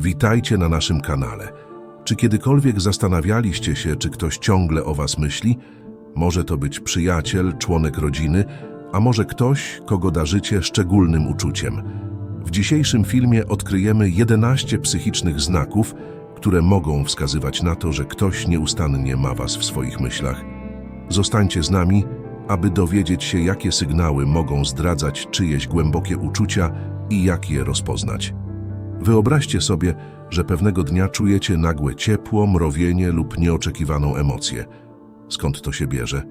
Witajcie na naszym kanale. Czy kiedykolwiek zastanawialiście się, czy ktoś ciągle o was myśli? Może to być przyjaciel, członek rodziny, a może ktoś, kogo darzycie szczególnym uczuciem. W dzisiejszym filmie odkryjemy 11 psychicznych znaków, które mogą wskazywać na to, że ktoś nieustannie ma was w swoich myślach. Zostańcie z nami, aby dowiedzieć się, jakie sygnały mogą zdradzać czyjeś głębokie uczucia i jak je rozpoznać. Wyobraźcie sobie, że pewnego dnia czujecie nagłe ciepło, mrowienie lub nieoczekiwaną emocję. Skąd to się bierze?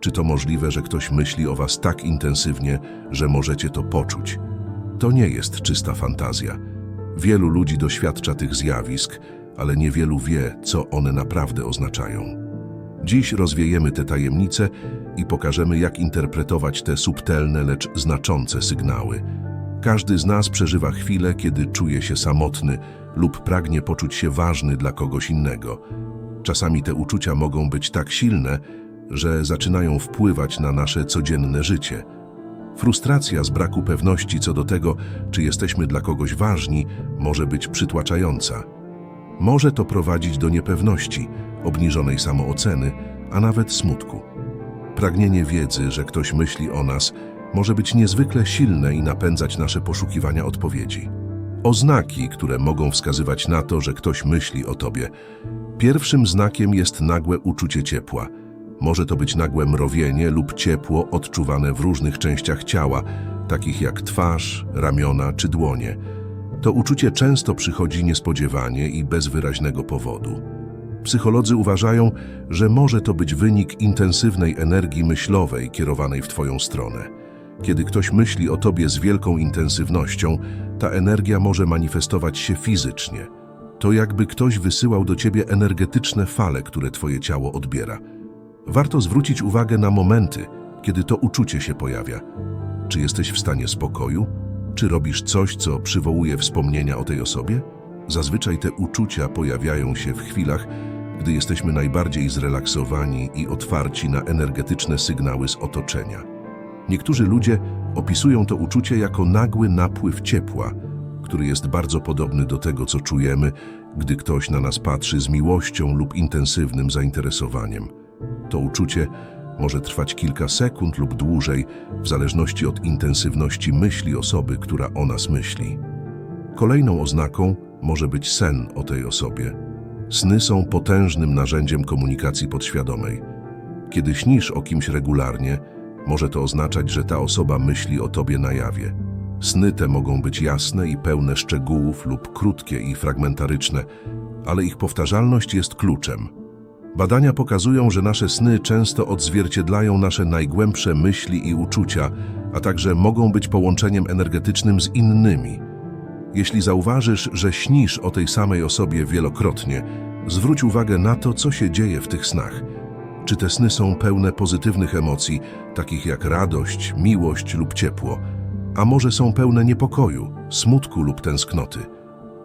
Czy to możliwe, że ktoś myśli o was tak intensywnie, że możecie to poczuć? To nie jest czysta fantazja. Wielu ludzi doświadcza tych zjawisk, ale niewielu wie, co one naprawdę oznaczają. Dziś rozwiejemy te tajemnice i pokażemy, jak interpretować te subtelne, lecz znaczące sygnały. Każdy z nas przeżywa chwilę, kiedy czuje się samotny lub pragnie poczuć się ważny dla kogoś innego. Czasami te uczucia mogą być tak silne, że zaczynają wpływać na nasze codzienne życie. Frustracja z braku pewności co do tego, czy jesteśmy dla kogoś ważni, może być przytłaczająca. Może to prowadzić do niepewności, obniżonej samooceny, a nawet smutku. Pragnienie wiedzy, że ktoś myśli o nas, może być niezwykle silne i napędzać nasze poszukiwania odpowiedzi. Oznaki, które mogą wskazywać na to, że ktoś myśli o tobie. Pierwszym znakiem jest nagłe uczucie ciepła. Może to być nagłe mrowienie lub ciepło odczuwane w różnych częściach ciała, takich jak twarz, ramiona czy dłonie. To uczucie często przychodzi niespodziewanie i bez wyraźnego powodu. Psycholodzy uważają, że może to być wynik intensywnej energii myślowej kierowanej w Twoją stronę. Kiedy ktoś myśli o Tobie z wielką intensywnością, ta energia może manifestować się fizycznie. To jakby ktoś wysyłał do Ciebie energetyczne fale, które Twoje ciało odbiera. Warto zwrócić uwagę na momenty, kiedy to uczucie się pojawia. Czy jesteś w stanie spokoju? Czy robisz coś, co przywołuje wspomnienia o tej osobie? Zazwyczaj te uczucia pojawiają się w chwilach, gdy jesteśmy najbardziej zrelaksowani i otwarci na energetyczne sygnały z otoczenia. Niektórzy ludzie opisują to uczucie jako nagły napływ ciepła, który jest bardzo podobny do tego, co czujemy, gdy ktoś na nas patrzy z miłością lub intensywnym zainteresowaniem. To uczucie może trwać kilka sekund lub dłużej, w zależności od intensywności myśli osoby, która o nas myśli. Kolejną oznaką może być sen o tej osobie. Sny są potężnym narzędziem komunikacji podświadomej. Kiedy śnisz o kimś regularnie, może to oznaczać, że ta osoba myśli o tobie na jawie. Sny te mogą być jasne i pełne szczegółów lub krótkie i fragmentaryczne, ale ich powtarzalność jest kluczem. Badania pokazują, że nasze sny często odzwierciedlają nasze najgłębsze myśli i uczucia, a także mogą być połączeniem energetycznym z innymi. Jeśli zauważysz, że śnisz o tej samej osobie wielokrotnie, zwróć uwagę na to, co się dzieje w tych snach. Czy te sny są pełne pozytywnych emocji, takich jak radość, miłość lub ciepło, a może są pełne niepokoju, smutku lub tęsknoty.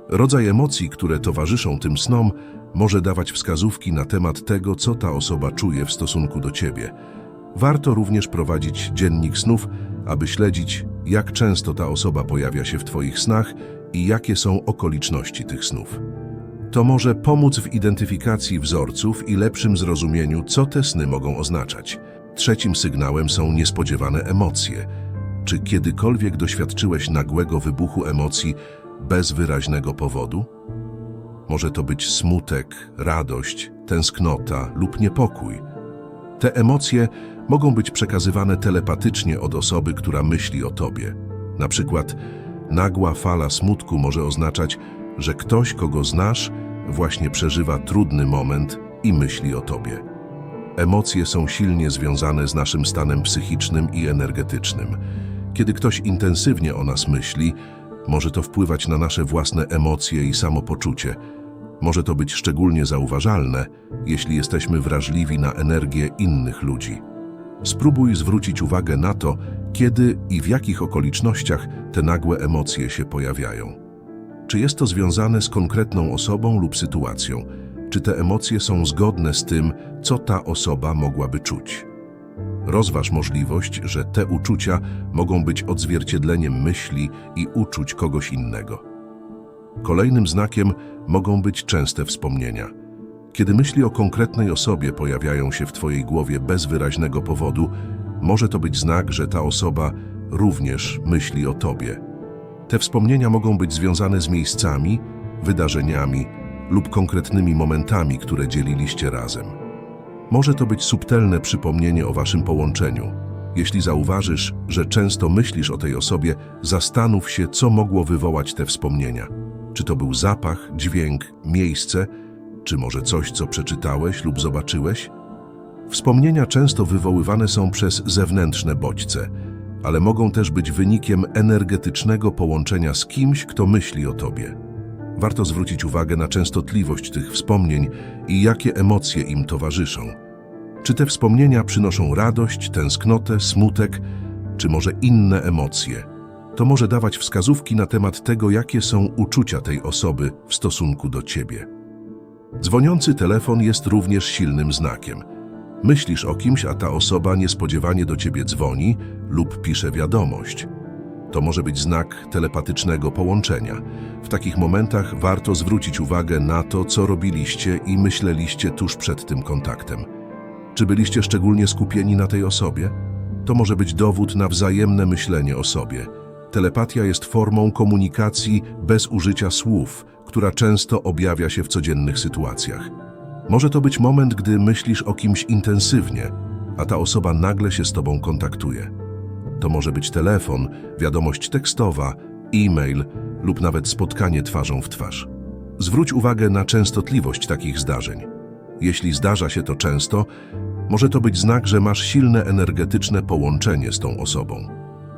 Rodzaj emocji, które towarzyszą tym snom, może dawać wskazówki na temat tego, co ta osoba czuje w stosunku do ciebie. Warto również prowadzić dziennik snów, aby śledzić, jak często ta osoba pojawia się w Twoich snach i jakie są okoliczności tych snów. To może pomóc w identyfikacji wzorców i lepszym zrozumieniu, co te sny mogą oznaczać. Trzecim sygnałem są niespodziewane emocje. Czy kiedykolwiek doświadczyłeś nagłego wybuchu emocji bez wyraźnego powodu? Może to być smutek, radość, tęsknota lub niepokój. Te emocje mogą być przekazywane telepatycznie od osoby, która myśli o tobie. Na przykład nagła fala smutku może oznaczać, że ktoś, kogo znasz, właśnie przeżywa trudny moment i myśli o tobie. Emocje są silnie związane z naszym stanem psychicznym i energetycznym. Kiedy ktoś intensywnie o nas myśli, może to wpływać na nasze własne emocje i samopoczucie. Może to być szczególnie zauważalne, jeśli jesteśmy wrażliwi na energię innych ludzi. Spróbuj zwrócić uwagę na to, kiedy i w jakich okolicznościach te nagłe emocje się pojawiają. Czy jest to związane z konkretną osobą lub sytuacją? Czy te emocje są zgodne z tym, co ta osoba mogłaby czuć? Rozważ możliwość, że te uczucia mogą być odzwierciedleniem myśli i uczuć kogoś innego. Kolejnym znakiem mogą być częste wspomnienia. Kiedy myśli o konkretnej osobie pojawiają się w Twojej głowie bez wyraźnego powodu, może to być znak, że ta osoba również myśli o Tobie. Te wspomnienia mogą być związane z miejscami, wydarzeniami lub konkretnymi momentami, które dzieliliście razem. Może to być subtelne przypomnienie o Waszym połączeniu. Jeśli zauważysz, że często myślisz o tej osobie, zastanów się, co mogło wywołać te wspomnienia. Czy to był zapach, dźwięk, miejsce, czy może coś, co przeczytałeś lub zobaczyłeś? Wspomnienia często wywoływane są przez zewnętrzne bodźce, ale mogą też być wynikiem energetycznego połączenia z kimś, kto myśli o tobie. Warto zwrócić uwagę na częstotliwość tych wspomnień i jakie emocje im towarzyszą. Czy te wspomnienia przynoszą radość, tęsknotę, smutek, czy może inne emocje? To może dawać wskazówki na temat tego, jakie są uczucia tej osoby w stosunku do ciebie. Dzwoniący telefon jest również silnym znakiem. Myślisz o kimś, a ta osoba niespodziewanie do ciebie dzwoni lub pisze wiadomość. To może być znak telepatycznego połączenia. W takich momentach warto zwrócić uwagę na to, co robiliście i myśleliście tuż przed tym kontaktem. Czy byliście szczególnie skupieni na tej osobie? To może być dowód na wzajemne myślenie o sobie. Telepatia jest formą komunikacji bez użycia słów, która często objawia się w codziennych sytuacjach. Może to być moment, gdy myślisz o kimś intensywnie, a ta osoba nagle się z tobą kontaktuje. To może być telefon, wiadomość tekstowa, e-mail lub nawet spotkanie twarzą w twarz. Zwróć uwagę na częstotliwość takich zdarzeń. Jeśli zdarza się to często, może to być znak, że masz silne energetyczne połączenie z tą osobą.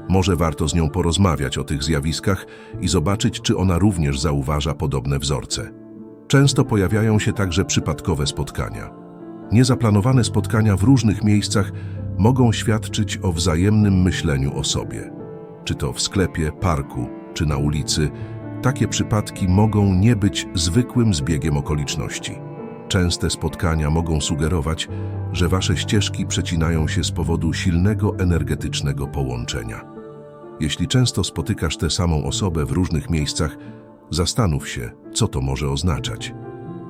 Może warto z nią porozmawiać o tych zjawiskach i zobaczyć, czy ona również zauważa podobne wzorce. Często pojawiają się także przypadkowe spotkania. Niezaplanowane spotkania w różnych miejscach mogą świadczyć o wzajemnym myśleniu o sobie. Czy to w sklepie, parku, czy na ulicy, takie przypadki mogą nie być zwykłym zbiegiem okoliczności. Częste spotkania mogą sugerować, że wasze ścieżki przecinają się z powodu silnego energetycznego połączenia. Jeśli często spotykasz tę samą osobę w różnych miejscach, zastanów się, co to może oznaczać.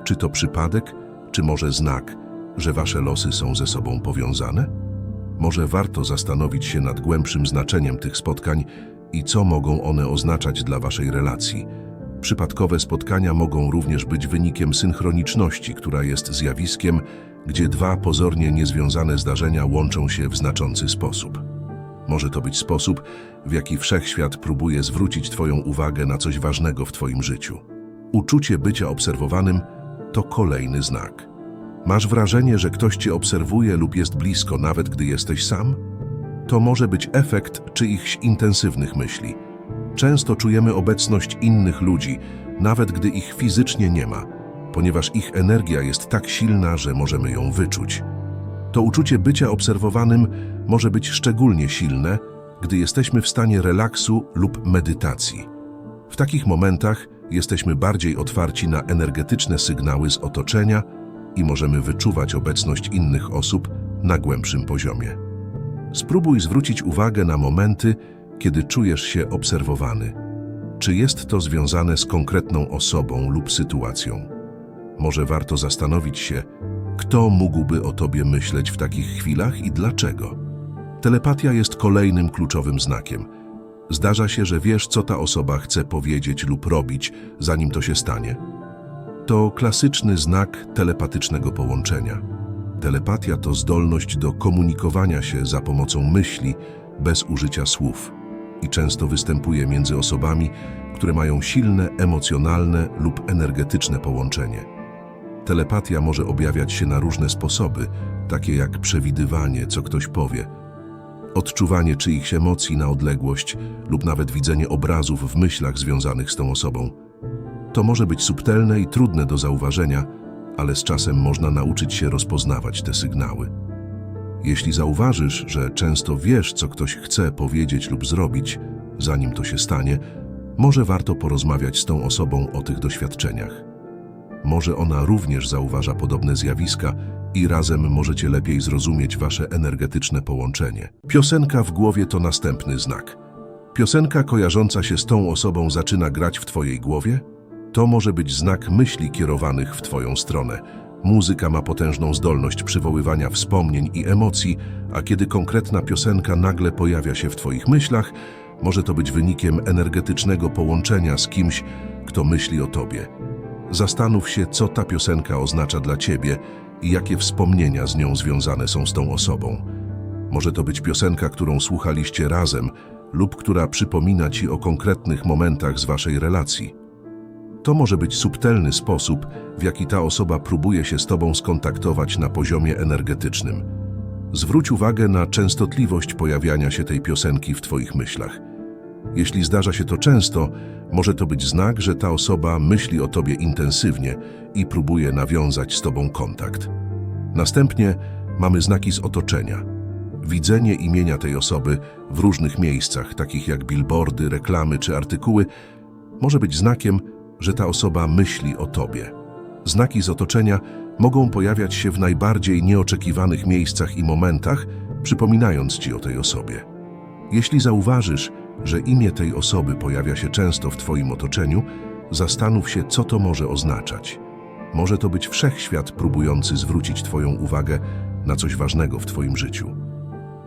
Czy to przypadek, czy może znak, że wasze losy są ze sobą powiązane? Może warto zastanowić się nad głębszym znaczeniem tych spotkań i co mogą one oznaczać dla waszej relacji. Przypadkowe spotkania mogą również być wynikiem synchroniczności, która jest zjawiskiem, gdzie dwa pozornie niezwiązane zdarzenia łączą się w znaczący sposób. Może to być sposób, w jaki wszechświat próbuje zwrócić Twoją uwagę na coś ważnego w Twoim życiu. Uczucie bycia obserwowanym to kolejny znak. Masz wrażenie, że ktoś Cię obserwuje lub jest blisko, nawet gdy jesteś sam? To może być efekt czyichś intensywnych myśli. Często czujemy obecność innych ludzi, nawet gdy ich fizycznie nie ma, ponieważ ich energia jest tak silna, że możemy ją wyczuć. To uczucie bycia obserwowanym może być szczególnie silne, gdy jesteśmy w stanie relaksu lub medytacji. W takich momentach jesteśmy bardziej otwarci na energetyczne sygnały z otoczenia i możemy wyczuwać obecność innych osób na głębszym poziomie. Spróbuj zwrócić uwagę na momenty, kiedy czujesz się obserwowany. Czy jest to związane z konkretną osobą lub sytuacją? Może warto zastanowić się, kto mógłby o tobie myśleć w takich chwilach i dlaczego? Telepatia jest kolejnym kluczowym znakiem. Zdarza się, że wiesz, co ta osoba chce powiedzieć lub robić, zanim to się stanie. To klasyczny znak telepatycznego połączenia. Telepatia to zdolność do komunikowania się za pomocą myśli bez użycia słów i często występuje między osobami, które mają silne emocjonalne lub energetyczne połączenie. Telepatia może objawiać się na różne sposoby, takie jak przewidywanie, co ktoś powie, odczuwanie czyichś emocji na odległość lub nawet widzenie obrazów w myślach związanych z tą osobą. To może być subtelne i trudne do zauważenia, ale z czasem można nauczyć się rozpoznawać te sygnały. Jeśli zauważysz, że często wiesz, co ktoś chce powiedzieć lub zrobić, zanim to się stanie, może warto porozmawiać z tą osobą o tych doświadczeniach. Może ona również zauważa podobne zjawiska i razem możecie lepiej zrozumieć wasze energetyczne połączenie. Piosenka w głowie to następny znak. Piosenka kojarząca się z tą osobą zaczyna grać w twojej głowie? To może być znak myśli kierowanych w Twoją stronę. Muzyka ma potężną zdolność przywoływania wspomnień i emocji, a kiedy konkretna piosenka nagle pojawia się w Twoich myślach, może to być wynikiem energetycznego połączenia z kimś, kto myśli o Tobie. Zastanów się, co ta piosenka oznacza dla Ciebie i jakie wspomnienia z nią związane są z tą osobą. Może to być piosenka, którą słuchaliście razem lub która przypomina Ci o konkretnych momentach z Waszej relacji. To może być subtelny sposób, w jaki ta osoba próbuje się z Tobą skontaktować na poziomie energetycznym. Zwróć uwagę na częstotliwość pojawiania się tej piosenki w Twoich myślach. Jeśli zdarza się to często, może to być znak, że ta osoba myśli o Tobie intensywnie i próbuje nawiązać z Tobą kontakt. Następnie mamy znaki z otoczenia. Widzenie imienia tej osoby w różnych miejscach, takich jak billboardy, reklamy czy artykuły, może być znakiem, że ta osoba myśli o Tobie. Znaki z otoczenia mogą pojawiać się w najbardziej nieoczekiwanych miejscach i momentach, przypominając Ci o tej osobie. Jeśli zauważysz, że imię tej osoby pojawia się często w Twoim otoczeniu, zastanów się, co to może oznaczać. Może to być wszechświat próbujący zwrócić Twoją uwagę na coś ważnego w Twoim życiu.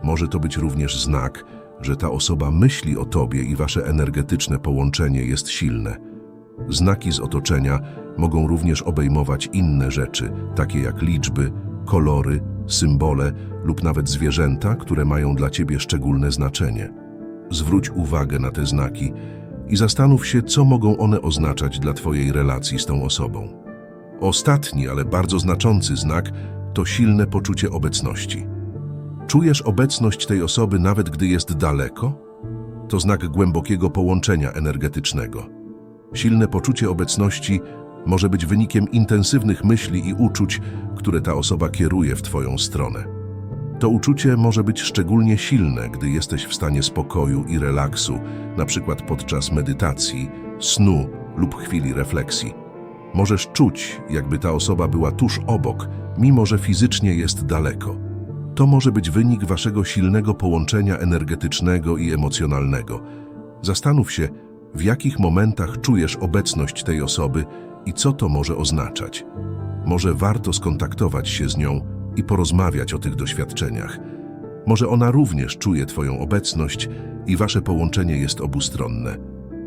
Może to być również znak, że ta osoba myśli o Tobie i Wasze energetyczne połączenie jest silne. Znaki z otoczenia mogą również obejmować inne rzeczy, takie jak liczby, kolory, symbole lub nawet zwierzęta, które mają dla Ciebie szczególne znaczenie. Zwróć uwagę na te znaki i zastanów się, co mogą one oznaczać dla Twojej relacji z tą osobą. Ostatni, ale bardzo znaczący znak to silne poczucie obecności. Czujesz obecność tej osoby nawet gdy jest daleko? To znak głębokiego połączenia energetycznego. Silne poczucie obecności może być wynikiem intensywnych myśli i uczuć, które ta osoba kieruje w Twoją stronę. To uczucie może być szczególnie silne, gdy jesteś w stanie spokoju i relaksu, przykład podczas medytacji, snu lub chwili refleksji. Możesz czuć, jakby ta osoba była tuż obok, mimo że fizycznie jest daleko. To może być wynik waszego silnego połączenia energetycznego i emocjonalnego. Zastanów się, w jakich momentach czujesz obecność tej osoby i co to może oznaczać. Może warto skontaktować się z nią i porozmawiać o tych doświadczeniach. Może ona również czuje Twoją obecność i Wasze połączenie jest obustronne.